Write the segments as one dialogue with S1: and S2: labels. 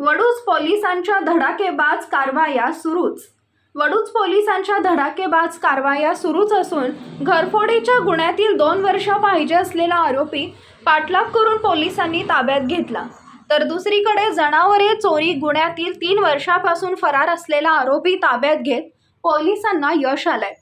S1: वडूज पोलिसांच्या धडाकेबाज कारवाया सुरूच. वडूज पोलिसांच्या धडाकेबाज कारवाया सुरूच असून घरफोडीच्या गुन्ह्यातील दोन वर्ष पाहिजे असलेला आरोपी पाठलाग करून पोलिसांनी ताब्यात घेतला. तर दुसरीकडे जनावरे चोरी गुन्ह्यातील तीन वर्षापासून फरार असलेला आरोपी ताब्यात घेत पोलिसांना यश आलंय.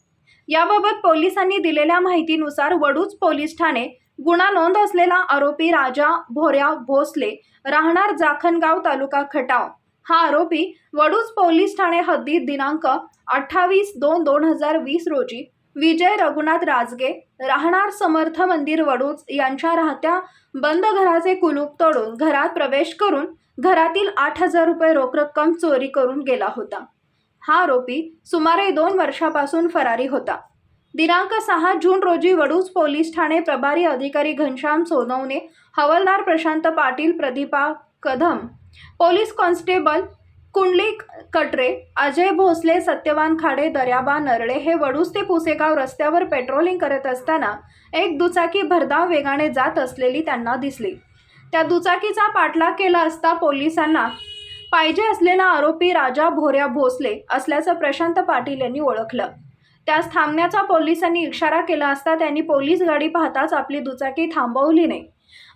S1: याबाबत पोलिसांनी दिलेल्या माहितीनुसार वडूज पोलीस ठाणे गुन्हा नोंद असलेला आरोपी राजा भोऱ्या भोसले राहणार जाखणगाव तालुका खटाव. हा आरोपी वडूज पोलीस ठाणे हद्दीत दिनांक अठ्ठावीस दोन दोन हजार वीस रोजी विजय रघुनाथ राजगे राहणार समर्थ मंदिर वडूज यांच्या राहत्या बंद घराचे कुलूप तोडून घरात प्रवेश करून घरातील आठ हजार रुपये रोख रक्कम चोरी करून गेला होता. हा आरोपी सुमारे दोन वर्षापासून फरारी होता. दिनांक सहा जून रोजी वडूज पोलीस ठाणे प्रभारी अधिकारी घनश्याम सोनवणे हवालदार प्रशांत पाटील प्रदीपा कदम पोलीस कॉन्स्टेबल कुंडली कटरे अजय भोसले सत्यवान खाडे दर्याबा नरळे हे वडूस ते पुसेगाव रस्त्यावर पेट्रोलिंग करत असताना एक दुचाकी भरधाव वेगाने जात असलेली त्यांना दिसली. त्या दुचाकीचा पाठलाग केला असता पोलिसांना पाहिजे असलेला आरोपी राजा भोऱ्या भोसले असल्याचं प्रशांत पाटील यांनी ओळखलं. त्यास थांबण्याचा पोलिसांनी इशारा केला असता त्यांनी पोलीस गाडी पाहताच आपली दुचाकी थांबवली नाही.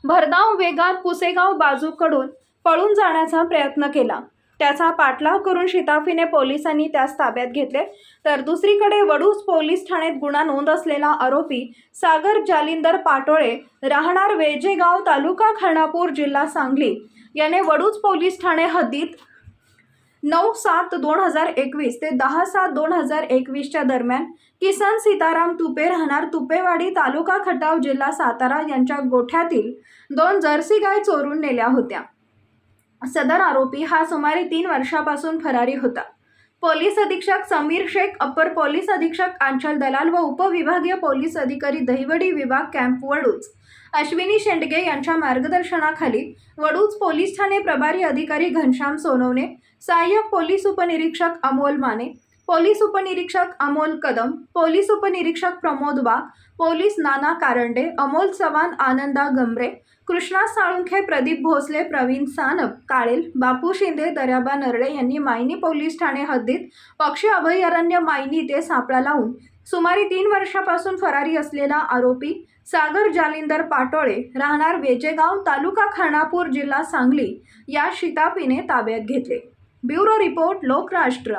S1: भरधाव वेगात पुसेगाव बाजूकडून पळून जाण्याचा प्रयत्न केला. त्याचा पाठलाग करून शिताफीने पोलिसांनी त्यास ताब्यात घेतले. तर दुसरीकडे वडूज पोलीस ठाण्यात गुन्हा नोंद असलेला आरोपी सागर जालिंदर पाटोळे राहणार वेजेगाव तालुका खानापूर जिल्हा सांगली. याने वडूज पोलीस ठाणे हद्दीत नऊ सात दोन हजार एकवीस ते दहा सात दोन हजार एकवीसच्या दरम्यान किसन सीताराम तुपे राहणार तुपेवाडी तालुका खटाव जिल्हा सातारा यांच्या गोठ्यातील दोन जर्सी गाय चोरून नेल्या होत्या. सदर आरोपी हा सुमारे तीन वर्षापासून फरारी होता. पोलीस अधीक्षक समीर शेख अप्पर पोलीस अधीक्षक आंचल दलाल व उपविभागीय पोलीस अधिकारी दहिवडी विभाग कॅम्प वडूच अश्विनी शेंडगे यांच्या मार्गदर्शनाखाली वडूज पोलीस ठाणे प्रभारी अधिकारी घनश्याम सोनवणे सहाय्यक पोलीस उपनिरीक्षक अमोल माने पोलीस उपनिरीक्षक अमोल कदम पोलीस उपनिरीक्षक प्रमोद वाघ पोलीस नाना कारंडे अमोल चव्हाण आनंदा गमरे कृष्णा साळुंखे प्रदीप भोसले प्रवीण सानप काळेल बापू शिंदे दर्याबा नरळे यांनी मायनी पोलीस ठाणे हद्दीत पक्षी अभयारण्य मायनी ते सापळा लावून सुमारे तीन वर्षापासून फरारी असलेला आरोपी सागर जालिंदर पाटोळे राहणार वेजेगाव तालुका खानापूर जिल्हा सांगली या शितापीने ताब्यात घेतले. Bureau report Lokrashtra.